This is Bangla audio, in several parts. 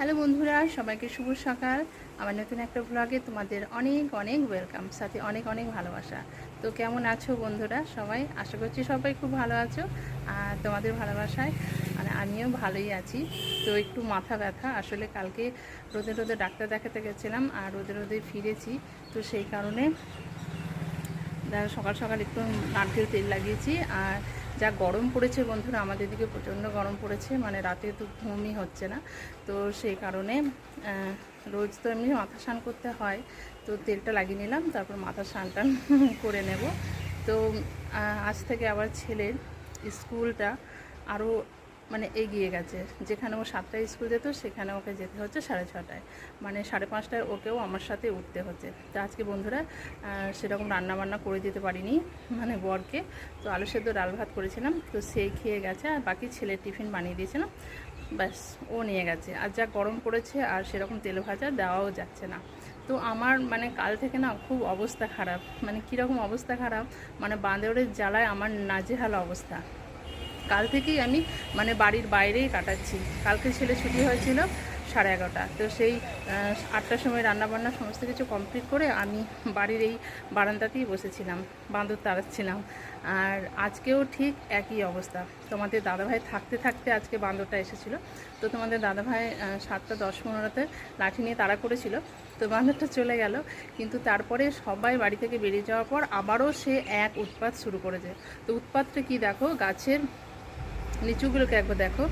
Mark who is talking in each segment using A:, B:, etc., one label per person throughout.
A: হ্যালো বন্ধুরা, সবাইকে শুভ সকাল। আমার নতুন একটা ভ্লগে তোমাদের অনেক অনেক ওয়েলকাম সাথে অনেক অনেক ভালোবাসা। তো কেমন আছো বন্ধুরা সবাই? আশা করছি সবাই খুব ভালো আছো, আর তোমাদের ভালোবাসায় মানে আমিও ভালোই আছি। তো একটু মাথা ব্যথা, আসলে কালকে রোদে রোদে ডাক্তার দেখাতে গেছিলাম, আর রোদে রোদে ফিরেছি। তো সেই কারণে সকাল সকাল একটু নারকেল তেল লাগিয়েছি, আর যা গরম পড়েছে বন্ধুরা, আমাদের দিকে প্রচণ্ড গরম পড়েছে মানে রাতে তো ঘুমই হচ্ছে না। তো সেই কারণে রোজ তো এমনি মাথা স্নান করতে হয়, তো তেলটা লাগিয়ে নিলাম, তারপর মাথা স্নান টান করে নেব। তো আজ থেকে আবার ছেলের স্কুলটা আরও মানে এগিয়ে গেছে। যেখানে ও সাতটায় স্কুল যেত, সেখানে ওকে যেতে হচ্ছে সাড়ে ছটায়। মানে সাড়ে পাঁচটায় ওকেও আমার সাথে উঠতে হচ্ছে। তো আজকে বন্ধুরা সেরকম রান্না বান্না করে দিতে পারিনি মানে বরকে। তো আলু সেদ্ধ, ডাল ভাত করেছিলাম, তো সেই খেয়ে গেছে আর বাকি ছেলের টিফিন বানিয়ে দিয়েছিলাম। ব্যাস, ও নিয়ে গেছে। আর যা গরম পড়েছে আর সেরকম তেল ভাজা দেওয়াও যাচ্ছে না। তো আমার মানে কাল থেকে না খুব অবস্থা খারাপ। মানে কীরকম অবস্থা খারাপ মানে বাঁদরের জ্বালায় আমার নাজেহাল অবস্থা। কাল থেকেই আমি মানে বাড়ির বাইরেই কাটাচ্ছি। কালকে ছেলে ছুটি হয়েছিল সাড়ে এগারোটা। তো সেই আটটার সময় রান্নাবান্না সমস্ত কিছু কমপ্লিট করে আমি বাড়ির এই বারান্দাতেই বসেছিলাম বাঁদর তাড়াচ্ছিলাম। আর আজকেও ঠিক একই অবস্থা। তোমাদের দাদাভাই থাকতে থাকতে আজকে বাঁদরটা এসেছিল। তো তোমাদের দাদাভাই সাতটা দশ পনেরোতে লাঠি নিয়ে তাড়া করেছিল। তো বান্দরটা চলে গেল। কিন্তু তারপরে সবাই বাড়ি থেকে বেরিয়ে যাওয়ার পর আবারও সে এক উৎপাত শুরু করেছে। তো উৎপাতটা কি দেখো? গাছের লিচুগুলোকে একবার দেখো।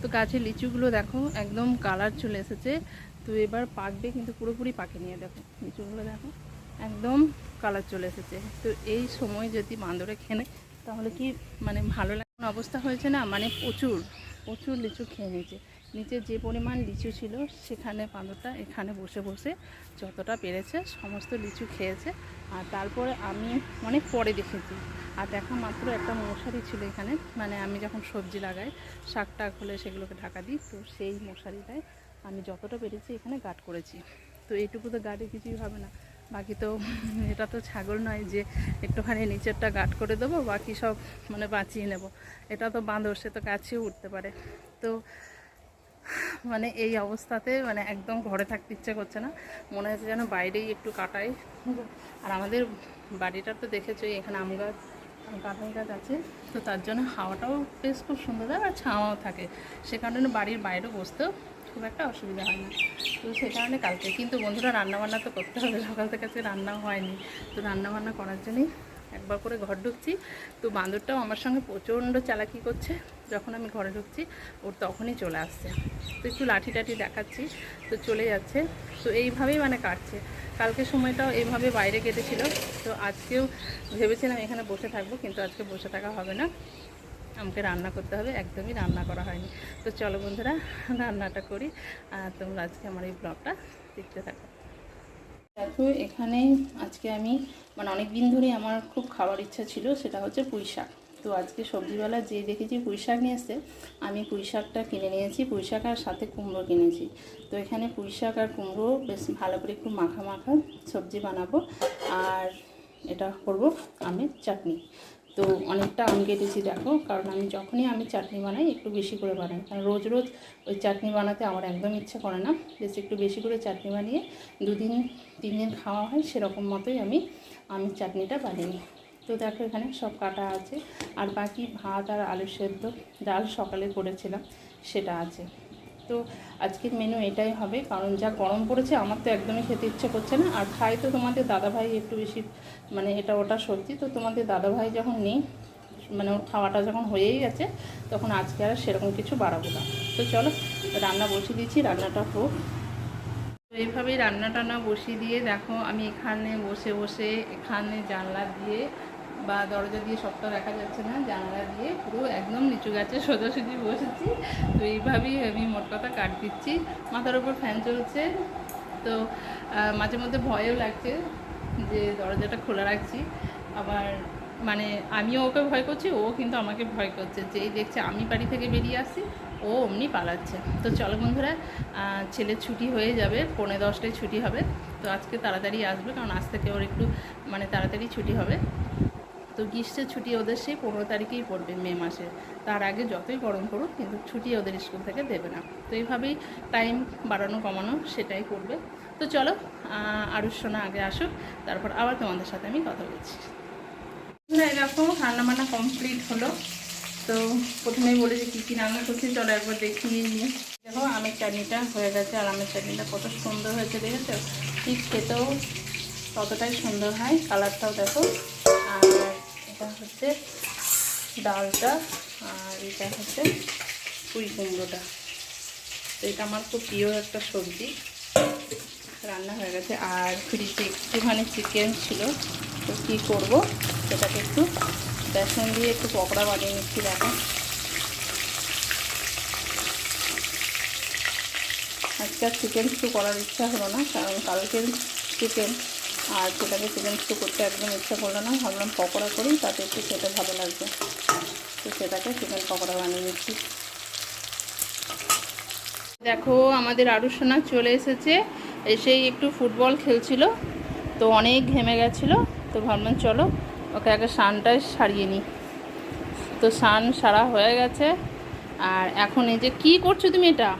A: তো গাছের লিচুগুলো দেখো, একদম কালার চলে এসেছে। তো এবার পাকবে কিন্তু পুরোপুরি পাকে নিয়ে দেখো। লিচুগুলো দেখো, একদম কালার চলে এসেছে। তো এই সময় যদি বান্দরে খেলে তাহলে কি মানে ভালো লাগানো অবস্থা হয়েছে না? মানে প্রচুর প্রচুর লিচু খেয়ে নিয়েছে। নিচে যে পরিমাণ লিচু ছিল সেখানে বাঁদরটা এখানে বসে বসে যতটা পেরেছে সমস্ত লিচু খেয়েছে। আর তারপরে আমি অনেক পরে দেখেছি। আর দেখা মাত্র একটা মশারি ছিল এখানে। মানে আমি যখন সবজি লাগাই শাক টাক হলে সেগুলোকে ঢাকা দিই, তো সেই মশারিটায় আমি যতটা পেরেছি এখানে গার্ড করেছি। তো এইটুকু তো গার্ডে কিছুই হবে না। বাকি তো এটা তো ছাগল নয় যে একটুখানি নিচেরটা গার্ড করে দেবো, বাকি সব মানে বাঁচিয়ে নেব। এটা তো বাঁদর, সে তো কাছেও উঠতে পারে। তো মানে এই অবস্থাতে মানে একদম ঘরে থাকতে ইচ্ছে করছে না। মনে হচ্ছে যেন বাইরেই একটু কাটাই। আর আমাদের বাড়িটা তো দেখেছ, এখানে আম গাছ, কাঁঠাল গাছ আছে। তো তার জন্য হাওয়াটাও বেশ খুব সুন্দর হয় আর ছাওয়াও থাকে। সে কারণে বাড়ির বাইরে বসতেও খুব একটা অসুবিধা হয় না। তো সে কারণে কালকে কিন্তু বন্ধুরা রান্নাবান্না তো করতে হবে। সকাল থেকে আজকে রান্নাও হয়নি। তো রান্নাবান্না করার জন্যই একবার করে ঘর ঢুকছি। তো বান্দরটাও আমার সঙ্গে প্রচণ্ড চালাকি করছে। যখন আমি ঘরে ঢুকছি, ওর তখনই চলে আসছে। তো একটু লাঠি টাঠি দেখাচ্ছি, তো চলে যাচ্ছে। তো এইভাবেই মানে কাটছে। কালকে সময়টাও এইভাবে বাইরে কেটেছিল। তো আজকেও ভেবেছিলাম এখানে বসে থাকব, কিন্তু আজকে বসে থাকা হবে না। আমাকে রান্না করতে হবে, একদমই রান্না করা হয়নি। তো চলো বন্ধুরা, রান্নাটা করি। আর তোমরা আজকে আমার এই ব্লগটা দেখতে থাকো। দেখো এখানে আজকে আমি মানে অনেক দিন ধরে আমার খুব খাওয়ার ইচ্ছা ছিল, সেটা হচ্ছে পুঁই শাক। তো আজকে সবজিওয়ালা যে দেখেছি পুঁই শাক নিয়ে এসছে, আমি পুঁই শাকটা কিনে নিয়েছি, পুঁই শাক আর সাথে কুমড়ো কিনেছি। তো এখানে পুঁই শাক আর কুমড়ো বেশ ভালো করে একটু মাখা মাখা সবজি বানাবো, আর এটা করব আমের চাটনি। তো অনেকটা আম কেটেছি দেখো, কারণ আমি যখনই আমি চাটনি বানাই একটু বেশি করে বানাই। কারণ রোজ রোজ ওই চাটনি বানাতে আমার একদম ইচ্ছে করে না বেশ একটু বেশি করে চাটনি বানিয়ে দুদিন তিন দিন খাওয়া হয় সেরকম মতোই আমি আমি চাটনিটা বানিয়ে তো দেখো এখানে সব কাটা আছে, আর বাকি ভাত আর আলু সেদ্ধ, ডাল সকালে করেছিলাম, সেটা আছে। তো আজকের মেনু এটাই হবে, কারণ যা গরম পড়েছে আমার তো একদমই খেতে ইচ্ছে করছে না। আর খাই তো তোমাদের দাদাভাই একটু বেশি মানে এটা ওটা সবজি, তো তোমাদের দাদাভাই যখন নেই মানে ওর খাওয়াটা যখন হয়েই গেছে, তখন আজকে আর সেরকম কিছু বাড়াবো না। তো চলো, রান্না বসিয়ে দিয়েছি রান্নাটা হোক। তো এইভাবেই রান্না টান্না বসিয়ে দিয়ে দেখো, আমি এখানে বসে বসে এখানে জানলা দিয়ে বা দরজা দিয়ে সবটা দেখা যাচ্ছে না, জানালা দিয়ে পুরো একদম নিচু গাছে সোজাসুজি বসেছি। তো এইভাবেই আমি মোট কথা কাট দিচ্ছি। মাথার উপর ফ্যান চলছে। তো মাঝে মধ্যে ভয়ও লাগছে যে দরজাটা খোলা রাখছি। আবার মানে আমিও ওকে ভয় করছি, ও কিন্তু আমাকে ভয় করছে যেই দেখছে আমি বাড়ি থেকে বেরিয়ে আসছি, ও অমনি পালাচ্ছে। তো চলো বন্ধুরা ছেলের ছুটি হয়ে যাবে, পৌনে দশটায় ছুটি হবে। তো আজকে তাড়াতাড়ি আসবে, কারণ আজ থেকে ওর একটু মানে তাড়াতাড়ি ছুটি হবে। তো গ্রীষ্মের ছুটি ওদের সেই পনেরো তারিখেই পড়বে, মে মাসে তার আগে যতই গরম পড়ুক, কিন্তু ছুটি ওদের স্কুল থেকে দেবে না। তো এইভাবেই টাইম বাড়ানো, কমানো সেটাই করবে। তো চলো আরুষ সোনা আগে আসুক, তারপর আবার তোমাদের সাথে আমি কথা বলছি। এরকম রান্না বান্না কমপ্লিট হলো। তো প্রথমেই বলে যে কী কী রান্না করছি, চলো একবার দেখিয়ে নিই। দেখো, আমের চাটনিটা হয়ে গেছে, আর আমের চাটনিটা কত সুন্দর হয়েছে, দেখেছ? ঠিক খেতেও ততটাই সুন্দর হয়, কালারটাও দেখো। আর হচ্ছে ডালটা আর এটা হচ্ছে পুঁই কুমড়োটা। তো এটা আমার খুব প্রিয় একটা সবজি। রান্না হয়ে গেছে। আর ফ্রিজে একটুখানি চিকেন ছিল, তো কী করব? সেটাকে একটু বেসন দিয়ে একটু পকোড়া বানিয়ে নিচ্ছি, দেখো। আজকে চিকেন স্টু করার ইচ্ছা হলো না, কারণ কালকের চিকেন আর সেটাকে চিকেন স্টু করতে একদম ইচ্ছা করল না ভাবলাম পকোড়া করি তাতে একটু খেতে ভালো লাগবে। তো সেটাকে চিকেন পকোড়া বানিয়ে নিচ্ছি। দেখো আমাদের আরুষোনা চলে এসেছে এসেই একটু ফুটবল খেলছিল তো অনেক ঘেমে গেছিল তো ভাবলাম চলো ওকে আগে সানটাই সারিয়ে নিই। তো সান সারা হয়ে গেছে আর এখন এই যে কি করছ তুমি এটা?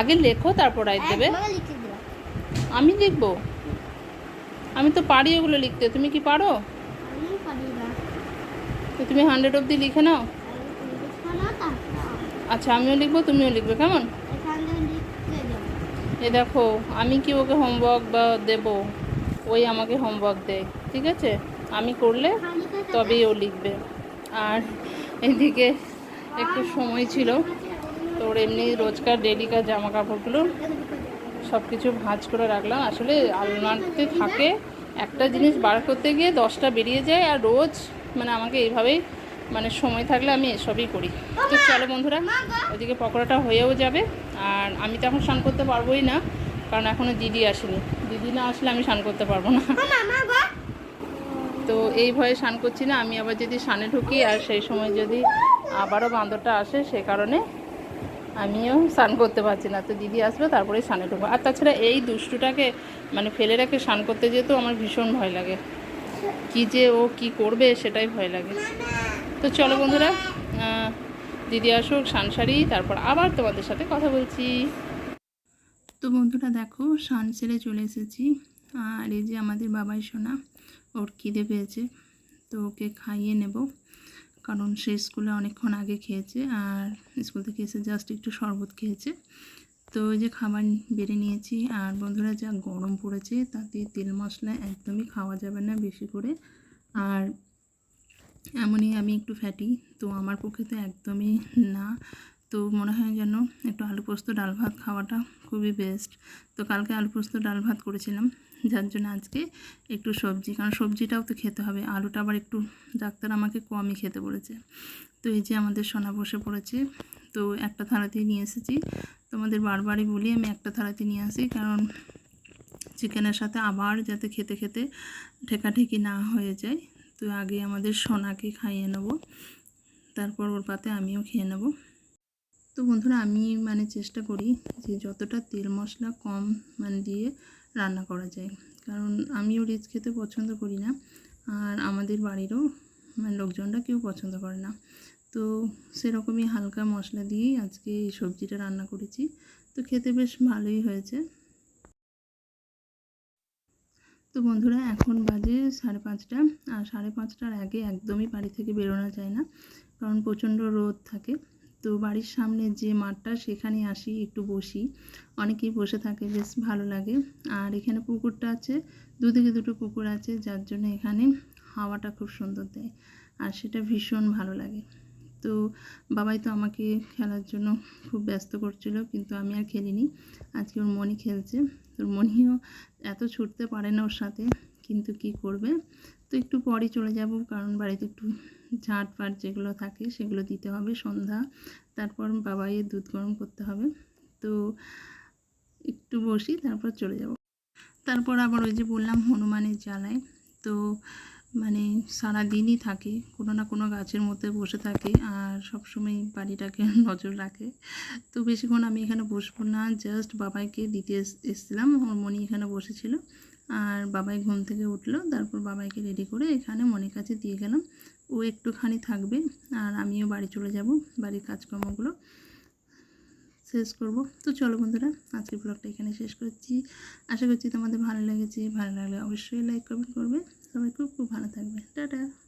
A: আগে লেখো তারপর রাইট দেবে। আমি লিখব? আমি তো পারি ওগুলো লিখতে। তুমি কি পারো? তো তুমি হান্ড্রেড অবধি লিখে নাও। আচ্ছা আমিও লিখব, তুমিও লিখবে, কেমন? এ দেখো, আমি কি ওকে হোমওয়ার্ক বা দেব? ওই আমাকে হোমওয়ার্ক দেয়, ঠিক আছে? আমি করলে তবেই ও লিখবে। আর এদিকে একটু সময় ছিল, তো ওর এমনি রোজকার ডেলিকার জামা কাপড়গুলো সব কিছু ভাঁজ করে রাখলাম। আসলে আলমারিতে থাকে একটা জিনিস বার করতে গিয়ে দশটা বেরিয়ে যায় আর রোজ মানে আমাকে এইভাবেই মানে সময় থাকলে আমি এসবই করি। তো চলো বন্ধুরা ওদিকে পকোড়াটা হয়েও যাবে। আর আমি তো এখন স্নান করতে পারবোই না কারণ এখনও দিদি আসেনি। দিদি না আসলে আমি স্নান করতে পারব না। তো এই ভয়ে স্নান করছি না আমি আবার যদি স্নানে ঢুকি আর সেই সময় যদি আবারও বান্দরটা আসে সে কারণে আমিও স্নান করতে পারছি না, তো দিদি আসবে তারপরে স্নানে ঢুকবো। আর তাছাড়া এই দুষ্টুটাকে মানে ফেলে রেখে স্নান করতে যেতেও আমার ভীষণ ভয় লাগে। কি যে ও কি করবে সেটাই ভয় লাগে। তো চলো বন্ধুরা দিদি আসুক সানসারি তারপর আবার তোমাদের সাথে কথা বলছি। তো বন্ধুরা দেখো সান সেরে চলে এসেছি। আর এই যে আমাদের বাবাই সোনা, ওর খিদে পেয়েছে, তো ওকে খাইয়ে নেব। কারণ সে স্কুলে অনেকক্ষণ আগে খেয়েছে আর স্কুল থেকে এসে জাস্ট একটু শরবত খেয়েছে। তো ওই যে খাবার বেড়ে নিয়েছি আর বন্ধুরা যা গরম পড়েছে তাতে তেল মশলা একদমই খাওয়া যাবে না বেশি করে। আর এমনই আমি একটু ফ্যাটি তো আমার পক্ষে তো একদমই না। তো মনে হয় যেন একটু আলু পোস্ত, ডাল ভাত খাওয়াটা খুবই বেস্ট তো কালকে আলু পোস্ত, ডাল ভাত করেছিলাম। যার জন্য আজকে একটু সবজি, কারণ সবজিটাও তো খেতে হবে। আলুটা আবার একটু ডাক্তার আমাকে কমই খেতে বলেছে। তো এই যে আমাদের সোনা বসে পড়েছে, তো একটা থালাতেই নিয়ে এসেছি। তোমাদের বারবারই বলি, আমি একটা থালাতে নিয়ে আসি, কারণ চিকেনের সাথে আবার যাতে খেতে খেতে ঠেকাঠেকি না হয়ে যায়, তো আগে আমাদের সোনাকে খাইয়ে নেব। তারপর ওর পাতে আমিও খেয়ে নেব। তো বন্ধুরা, আমি মানে চেষ্টা করি যে যতটা তেল মশলা কম মানে দিয়ে রান্না করা যায়। কারণ আমিও রিচ খেতে পছন্দ করি না। আর আমাদের বাড়িরও মানে লোকজনরা কেউ পছন্দ করে না। তো সেরকমই হালকা মশলা দিয়েই আজকে এই সবজিটা রান্না করেছি। তো খেতে বেশ ভালোই হয়েছে। তো বন্ধুরা, এখন বাজে সাড়ে পাঁচটা। আর সাড়ে পাঁচটার আগে একদমই বাড়ি থেকে বেরোনো যায় না। কারণ প্রচণ্ড রোদ থাকে। তো বাড়ির সামনে যে মাঠটা সেখানে আসি, একটু বসি। অনেকেই বসে থাকে, বেশ ভালো লাগে। আর এখানে পুকুরটা আছে, দুদিকে দুটো পুকুর আছে, যার জন্য এখানে হাওয়াটা খুব সুন্দর দেয়। আর সেটা ভীষণ ভালো লাগে। তো বাবাই তো আমাকে খেলার জন্য খুব ব্যস্ত করছিল, কিন্তু আমি আর খেলিনি। আজকে ওর মনি খেলছে। তোর মনিও এত ছুটতে পারে না ওর সাথে, কিন্তু কি করবে? তো একটু পরই চলে যাব, কারণ বাড়িতে একটু ঝাঁট ফাট যেগুলো থাকে সেগুলো দিতে হবে সন্ধ্যা। তারপর বাবাইয়ের দুধ গরম করতে হবে। তো একটু বসি, তারপর চলে যাব। তারপর আবার ওই যে বললাম হনুমানের জ্বালায়। তো মানে সারা দিনই থাকে, কোনো না কোনো গাছের মধ্যে বসে থাকে আর সবসময় বাড়িটাকে নজর রাখে। তো বেশিক্ষণ আমি এখানে বসবো না, জাস্ট বাবাইকে দিতে এস- এসেছিলাম, আমার মনি এখানে বসেছিল। আর বাবাই ঘুম থেকে উঠল, তারপর বাবাইকে রেডি করে এখানে মনের কাছে দিয়ে গেলাম। ও একটুখানি থাকবে আর আমিও বাড়ি চলে যাব, বাড়ির কাজকর্মগুলো শেষ করব। তো চলো বন্ধুরা আজকে ব্লগটা এখানে শেষ করছি। আশা করছি তোমাদের ভালো লেগেছে, ভালো লাগলে অবশ্যই লাইক কমেন্ট করবে। সবাই খুব খুব ভালো থাকবে। টাটা!